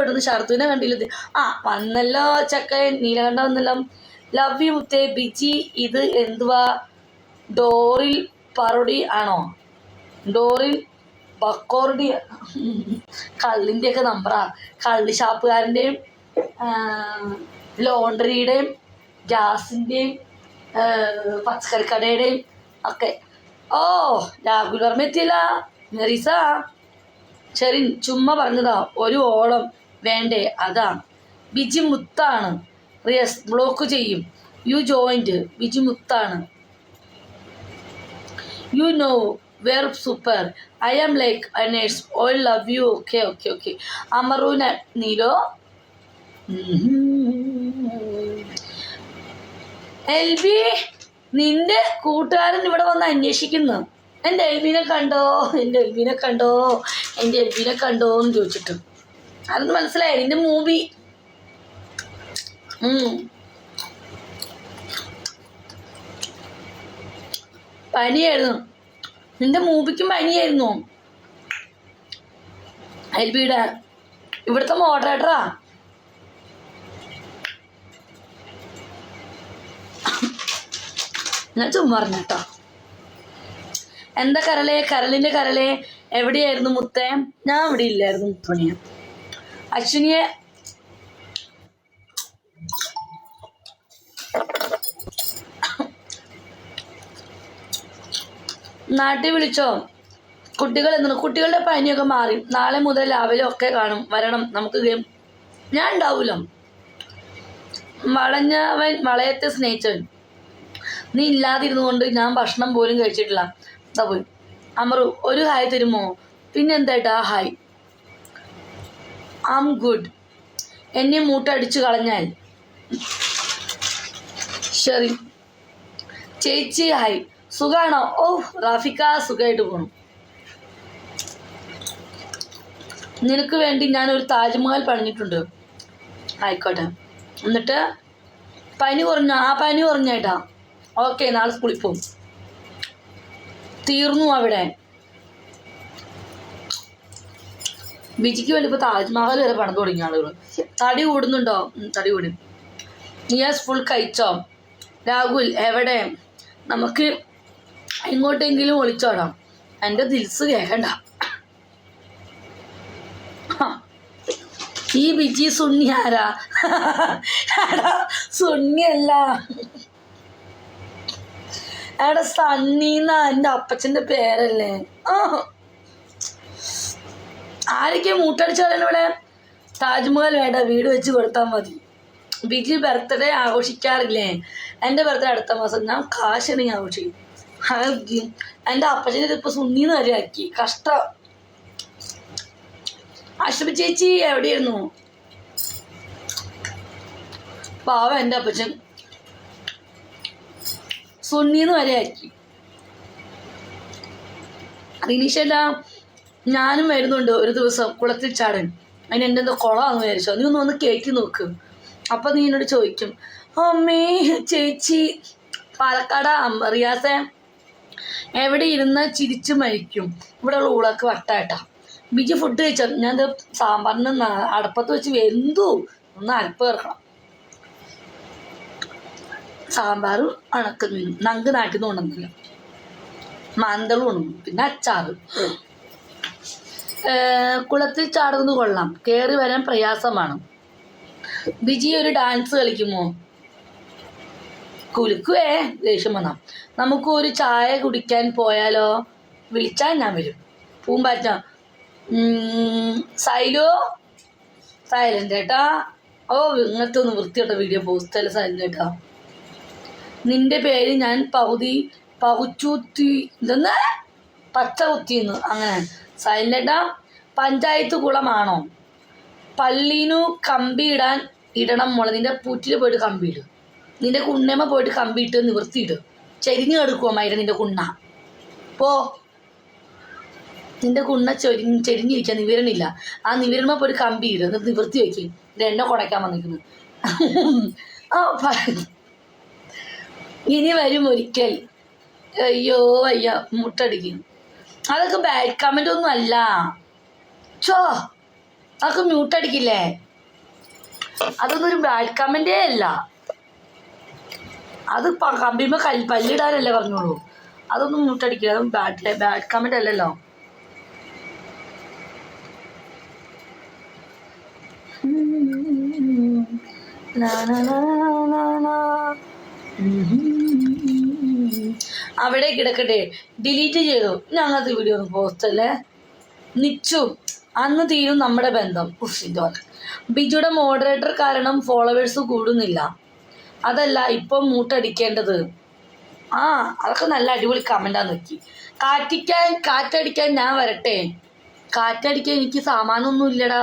ഇവിടുന്ന് ഷർത്തുവിനെ കണ്ടില്ല ആ വന്നല്ലോ ചക്കൻ നീലകണ്ഠ വന്നല്ലോ. ലവ് യു മുത്തേ. ബിജി ഇത് എന്തുവാ? ഡോറിൽ പറോടി ആണോ? ഡോറിൽ ബക്കോറുടി. കള്ളിന്റെ ഒക്കെ നമ്പറാ കള്ളി ഷാപ്പുകാരന്റെയും ലോണ്ടറിയുടെയും ഗ്യാസിന്റെയും പച്ചക്കറിക്കടയുടെയും ഒക്കെ. ഓ രാഹുൽ വർമ്മ എത്തിയില്ല. മെറീസ ശരി ചുമ്മാ പറഞ്ഞതാ. ഒരു ഓളം. വേണ്ടേ? അതാണ്. ബിജി മുത്താണ്. റിയസ് ബ്ലോക്ക് ചെയ്യും. യു ജോയിന്റ് ബിജി മുത്താണ്. You know very super. I am like I nurse all love you. Okay okay okay. അമറൂന നീലോ? എൽ ബി നിന്റെ കൂട്ടുകാരൻ ഇവിടെ വന്ന് അന്വേഷിക്കുന്നു. എന്റെ എൽബിനെ കണ്ടോ? എന്റെ എൽബിനെ കണ്ടോ? എന്റെ എൽബിനെ കണ്ടോ എന്ന് ചോദിച്ചിട്ട്. അതൊന്ന് മനസ്സിലായി? നിന്റെ മൂവി. പനിയായിരുന്നു. നിന്റെ മൂവിക്കും പനിയായിരുന്നു. എൽബിയുടെ ഇവിടുത്തെ മോഡറേറ്ററാ ഞാൻ ചുമ്മാ പറഞ്ഞു കേട്ടോ. എന്താ കരളെ? കരളിന്റെ കരളെ എവിടെയായിരുന്നു മുത്തേ? ഞാൻ ഇവിടെ ഇല്ലായിരുന്നു മുത്തുമണിയ. അശ്വിനിയെ നാട്ടിൽ വിളിച്ചോ? കുട്ടികൾ എന്താണ്? കുട്ടികളുടെ പനിയൊക്കെ മാറി. നാളെ മുതൽ രാവിലെ ഒക്കെ കാണും വരണം നമുക്ക് ഗെയിം. ഞാൻ ഉണ്ടാവൂലോ? വളഞ്ഞവൻ വളയത്തെ സ്നേഹിച്ചവൻ. നീ ഇല്ലാതിരുന്നു കൊണ്ട് ഞാൻ ഭക്ഷണം പോലും കഴിച്ചിട്ടില്ല. പോയി. അമറു ഒരു ഹായ് തരുമോ? പിന്നെന്തായിട്ടാ ഹായ്? ആം ഗുഡ് എന്നെ മൂട്ടടിച്ചു കളഞ്ഞാൽ. ശരി. ചേച്ചി ഹായ് സുഖാണോ? ഓ റാഫിക്ക സുഖമായിട്ട് പോണു. നിനക്ക് വേണ്ടി ഞാൻ ഒരു താജ്മഹൽ പണിഞ്ഞിട്ടുണ്ട്. ആയിക്കോട്ടെ. എന്നിട്ട് പനി കുറഞ്ഞ? ആ പനി കുറഞ്ഞേട്ടാ. ഓക്കെ നാളെ സ്കൂളിൽ പോകും തീർന്നു അവിടെ. ബിജിക്ക് വേണ്ടി ഇപ്പോൾ താജ്മഹൽ വരെ പണിത് തുടങ്ങിയ ആളുകൾ തടി കൂടുന്നുണ്ടോ? തടി കൂടും. നിയാസ് ഫുൾ കഴിച്ചോ? രാഹുൽ എവിടെ? നമുക്ക് എങ്ങോട്ടെങ്കിലും ഒളിച്ചോടാം. എന്റെ ദിൽസ് കേൾക്കണ്ട ഹ. ഈ ബിജി സുണ്ണി ആരാ? എടാ സുന്നിയല്ല എടാ സണ്ണീന്ന എന്റെ അപ്പച്ചന്റെ പേരല്ലേ? ആ ആരൊക്കെ മൂട്ടടിച്ചു കളയണം ഇവിടെ? താജ്മഹൽ വേണ്ട വീട് വെച്ച് കൊടുത്താൽ മതി. ബിജി ബർത്ത്ഡേ ആഘോഷിക്കാറില്ലേ? എന്റെ ബർത്ത്ഡേ അടുത്ത മാസം. ഞാൻ കാശണെങ്കിൽ ആഘോഷിക്കും. എന്റെ അപ്പച്ചനെ ഇതിപ്പോൾ സുന്നീന്ന് വരെ ആക്കി കഷ്ടം. അശ്വതി ചേച്ചി എവിടെയായിരുന്നു? പാവ എന്റെ അപ്പച്ചൻ. സുന്നീന്ന് വരെ ആക്കി റിനീഷല്ല ഞാനും വരുന്നുണ്ട് ഒരു ദിവസം കുളത്തിൽ ചാടാൻ. അതിന് എന്റെ എന്തോ കുളമാണെന്ന് വിചാരിച്ചോ. നീ ഒന്ന് വന്ന് കയറ്റി നോക്ക്. അപ്പം നീ എന്നോട് ചോദിക്കും അമ്മേ ചേച്ചി പാലക്കാട് റിയാസെ എവിടെ ഇരുന്ന് ചിരിച്ചു മരിക്കും? ഇവിടെയുള്ള ഊളക്ക് വട്ടായിട്ടാ. ബിജി ഫുഡ് കഴിച്ചാൽ ഞാൻ സാമ്പാറിന് അടപ്പത്ത് വെച്ച് വെന്തു. ഒന്ന് അരപ്പ് ചേർക്കണം. സാമ്പാറും അണക്കുന്നു നങ്ക് നാട്ടിൽ നിന്ന് ഉണ്ടെന്നില്ല മാന്തളും ഉണങ്ങും പിന്നെ അച്ചാറ്. കുളത്തിൽ ചാടുന്നത് കൊള്ളാം. കയറി വരാൻ പ്രയാസമാണ്. ബിജി ഒരു ഡാൻസ് കളിക്കുമോ? കുലുക്കുവേ ദേഷ്യം വന്നാം. നമുക്ക് ഒരു ചായ കുടിക്കാൻ പോയാലോ? വിളിച്ചാൽ ഞാൻ വരും. പൂമ്പാറ്റ. സൈലോ? സൈലന്റ് ഏട്ടാ. ഓ ഇങ്ങനത്തെ ഒന്ന് വൃത്തിയോട്ട വീഡിയോ പോസ്റ്റ് അല്ല സൈലന്റ് ഏട്ടാ. നിന്റെ പേര് ഞാൻ പകുതി പകുച്ചൂത്തി ഇതെന്ന് പച്ച കുത്തിന്ന് അങ്ങനെ. സൈലന്റേട്ടാ പഞ്ചായത്ത് കുളമാണോ? പള്ളിനു കമ്പി ഇടാൻ ഇടണം മോളെ. നിന്റെ പൂറ്റിൽ പോയിട്ട് കമ്പി ഇടും. നിന്റെ കുണ്ണമ്മ പോയിട്ട് കമ്പി ഇട്ട് നിവർത്തിയിട് ചെരിഞ്ഞു മൈര നിന്റെ കുണ്ണ? പോ. നിന്റെ കുണ്ണ ചൊരി ചെരിഞ്ഞിരിക്കാൻ നിവരണില്ല ആ നിവരണ പോയിട്ട് കമ്പി ഇടും. എന്നിട്ട് നിവർത്തി വയ്ക്കും ഇത് എണ്ണ കുടയ്ക്കാൻ വന്നിരിക്കുന്നു. ഇനി വരും ഒരിക്കൽ. അയ്യോ അയ്യ മുട്ടടിക്കും അതൊക്കെ ബാഡ് കമന്റ് ഒന്നും അല്ല. ചോ അതൊക്കെ മ്യൂട്ട് അടിക്കില്ലേ? അതൊന്നും ഒരു ബാഡ് കമന്റേ അല്ല. അത് കമ്പിമ്മ കല്ല് പല്ലിടാനല്ലേ പറഞ്ഞോളൂ. അതൊന്നും മ്യൂട്ട് അടിക്കില്ല. അതൊന്നും ബാഡ് ബാഡ് കമന്റ് അല്ലല്ലോ. ലാ ലാ. അവിടെ കിടക്കട്ടെ. ഡിലീറ്റ് ചെയ്തു. ഞങ്ങൾ വീഡിയോ ഒന്ന് പോസ്റ്റ് അല്ലേ? നിച്ചു അന്ന് തീരും നമ്മുടെ ബന്ധം. ഉഫ്, ബിജുടെ മോഡറേറ്റർ കാരണം ഫോളോവേഴ്സ് കൂടുന്നില്ല. അതല്ല ഇപ്പം മൂട്ടടിക്കേണ്ടത്. ആ അതൊക്കെ നല്ല അടിപൊളി കമന്റാ നോക്കി കാറ്റിക്കാൻ കാറ്റടിക്കാൻ ഞാൻ വരട്ടെ. കാറ്റടിക്കാൻ എനിക്ക് സാമാനൊന്നും ഇല്ലടാ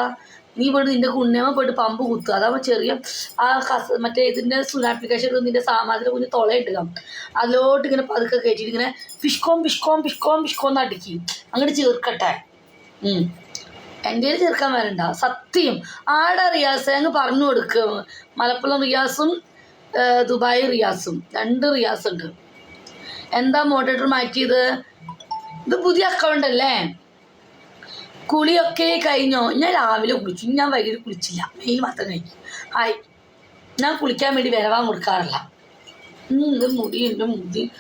നീ പോയിട്ട് നിന്റെ കുണ്ണേമ പോയിട്ട് പമ്പ് കുത്തുക. അതാവുമ്പോൾ ചെറിയ ആ കസ മറ്റേ ഇതിന്റെ സുനാപ്ലിക്കേഷൻ നിന്റെ സാമാനത്തിന്റെ കുഞ്ഞ് തുളയിട്ടുക അതിലോട്ട് ഇങ്ങനെ പതുക്കെ കയറ്റിയിട്ട് ഇങ്ങനെ പിഷ്കോം പിഷ്കോം പിഷ്കോം പിഷ്കോം എന്ന് അടുക്കി. അങ്ങോട്ട് ചേർക്കട്ടെ. എന്റെ ചേർക്കാൻ വരണ്ട. സത്യം. ആടെ റിയാസ് അങ്ങ് പറഞ്ഞു കൊടുക്കുക മലപ്പുറം റിയാസും ദുബായ് റിയാസും. രണ്ട് റിയാസ് ഉണ്ട് എന്താ മോഡറേറ്റർ മാറ്റിയത്? ഇത് പുതിയ അക്കൗണ്ട് അല്ലേ? കുളിയൊക്കെ കഴിഞ്ഞോ? ഞാൻ രാവിലെ കുളിച്ചു. ഞാൻ വൈകിട്ട് കുളിച്ചില്ല. മെയിൽ മാത്രം കഴിക്കും ഹായ്. ഞാൻ കുളിക്കാൻ വേണ്ടി വിലവാൻ കൊടുക്കാറില്ല. ഉം, മുടി എന്റെ മുടി.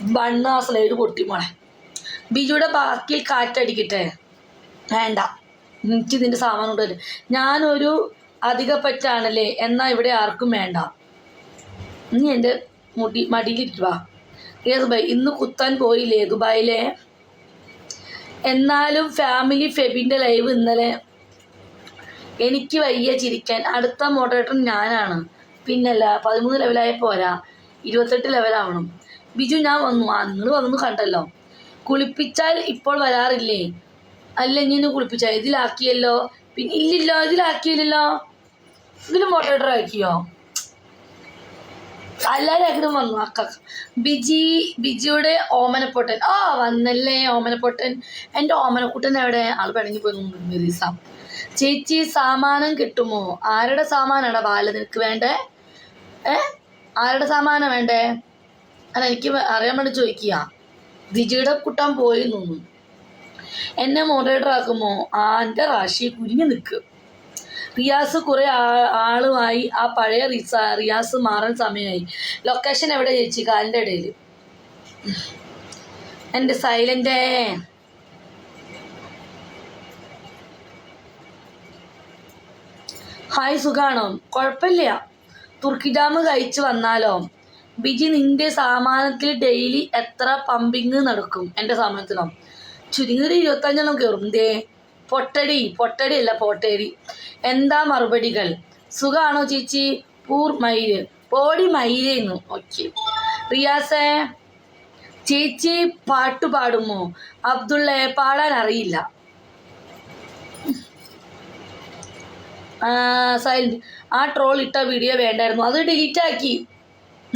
ബണ്ണ് ആ സ്ലൈഡ് പൊട്ടി മോളെ. ബിജുയുടെ ബാക്കിൽ കാറ്റടിക്കട്ടെ? വേണ്ട. എനിക്ക് ഇതിന്റെ സാമാനം കൊണ്ടുവരും ഞാനൊരു അധികപ്പറ്റാണല്ലേ? എന്നാൽ ഇവിടെ ആർക്കും വേണ്ട. നീ എന്റെ മുടി മടിയിലിരിക്കുക ഏ ദുബായ് ഇന്ന് കുത്താൻ പോയില്ലേ? ദുബായിലെ എന്നാലും ഫാമിലി ഫെബിന്റെ ലൈവ് ഇന്നലെ എനിക്ക് വയ്യ ചിരിക്കാൻ. അടുത്ത മോഡറേറ്റർ ഞാനാണ്. പിന്നല്ല പതിമൂന്ന് ലെവലായ പോരാ. ഇരുപത്തെട്ട് ലെവലാവണം ബിജു ഞാൻ വന്നു. ആ നിങ്ങൾ വന്നു കണ്ടല്ലോ. കുളിപ്പിച്ചാൽ ഇപ്പോൾ വരാറില്ലേ? അല്ല ഇനി കുളിപ്പിച്ചാൽ ഇതിലാക്കിയല്ലോ. പിന്നെ ഇല്ലല്ലോ ഇതിലാക്കിയില്ലല്ലോ. ഇതിൽ മോഡറേറ്റർ ആക്കിയോ? എല്ലാവരും വന്നു അക്ക. ബിജി ബിജിയുടെ ഓമനപ്പൊട്ടൻ. ആ വന്നല്ലേ ഓമനപ്പൊട്ടൻ. എന്റെ ഓമനക്കുട്ടൻ എവിടെ ആൾ പിണങ്ങി പോയി മെറീസ ചേച്ചി സാമാനം കിട്ടുമോ? ആരുടെ സാമാനാണ് ബാല നിനക്ക് വേണ്ടേ? ഏ? ആരുടെ സാമാനം വേണ്ടേ? അല്ല എനിക്ക് അറിയാൻ വേണ്ടി ചോദിക്കുക. ബിജിയുടെ കൂട്ടാൻ പോയി നിന്നു. എന്നെ മോഡറേറ്റർ ആക്കുമോ? ആ എന്റെ റാശി കുഞ്ഞു നിൽക്കും. റിയാസ് കുറേ ആളുമായി ആ പഴയ റിസ റിയാസ് മാറാൻ സമയമായി. ലൊക്കേഷൻ എവിടെ ചേച്ചി? കാലിന്റെ ഇടയിൽ എന്റെ സൈലന്റെ ഹായ് സുഖാണോ? കുഴപ്പമില്ല. തുർക്കി ഡാം കഴിച്ച് വന്നാലോ? ബിജി നിന്റെ സാമാനത്തിൽ ഡെയിലി എത്ര പമ്പിങ് നടക്കും? എന്റെ സാമാനത്തിനോ ചുരുങ്ങിയൊരു ഇരുപത്തഞ്ചെണ്ണം കയറും ദേ പൊട്ടടി പൊട്ടടി അല്ല പൊട്ടടി എന്താ മറുപടികൾ? സുഖാണോ ചേച്ചി? പൂർ മയിൽ. പോടി മയിലേന്നു. ഓക്കെ. റിയാസേ ചേച്ചി പാട്ട് പാടുമോ? അബ്ദുള്ളയെ പാടാൻ അറിയില്ല. സൈലന്റ് ആ ട്രോൾ ഇട്ട വീഡിയോ വേണ്ടായിരുന്നു. അത് ഡിലീറ്റ് ആക്കി.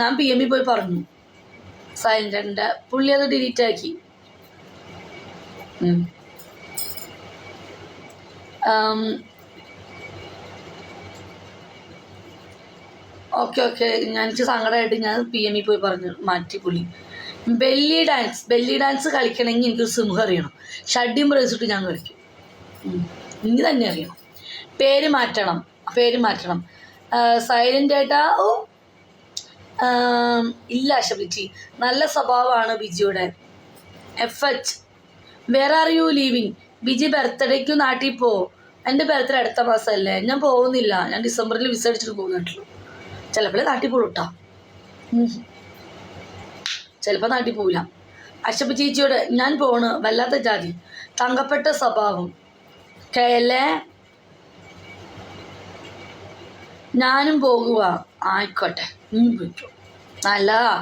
ഞാൻ പി എമ്മിൽ പോയി പറഞ്ഞു. സൈലന്റ് പുള്ളി അത് ഡിലീറ്റ് ആക്കി. ഓക്കെ ഓക്കെ ഞാൻ എനിക്ക് സങ്കടമായിട്ട് ഞാൻ പി എമ്മിൽ പോയി പറഞ്ഞു. മാറ്റി പുള്ളി. Belly dance. ബെല്ലി ഡാൻസ് കളിക്കണമെങ്കിൽ എനിക്കൊരു സിംഹം അറിയണം. ഷഡ്യം ബ്രേസിട്ട് ഞാൻ കളിക്കും. ഇനി തന്നെ അറിയണം. പേര് മാറ്റണം. പേര് മാറ്റണം. സൈലന്റ് ആയിട്ടാ ഓ ഇല്ല ശബിച്ചി നല്ല സ്വഭാവമാണ് ബിജിയുടെ. F H where are you leaving Biji ബർത്ത്ഡേക്ക് നാട്ടിൽ പോ. എന്റെ ബർത്ത്ഡേ അടുത്ത മാസമല്ലേ. ഞാൻ പോകുന്നില്ല. ഞാൻ ഡിസംബറിൽ വിസ അടിച്ചിട്ട് പോകുന്നുണ്ടല്ലോ ചിലപ്പോൾ നാട്ടിൽ പോകും കേട്ടോ ചിലപ്പോൾ നാട്ടിൽ പോവില്ല. അശപ്പ് ചേച്ചിയോട് ഞാൻ പോണ്. വല്ലാത്ത ജാതി. തങ്കപ്പെട്ട സ്വഭാവം. കേല്ലേ ഞാനും പോകുക ആയിക്കോട്ടെ. നീ പോയിക്കോ. നല്ലതാ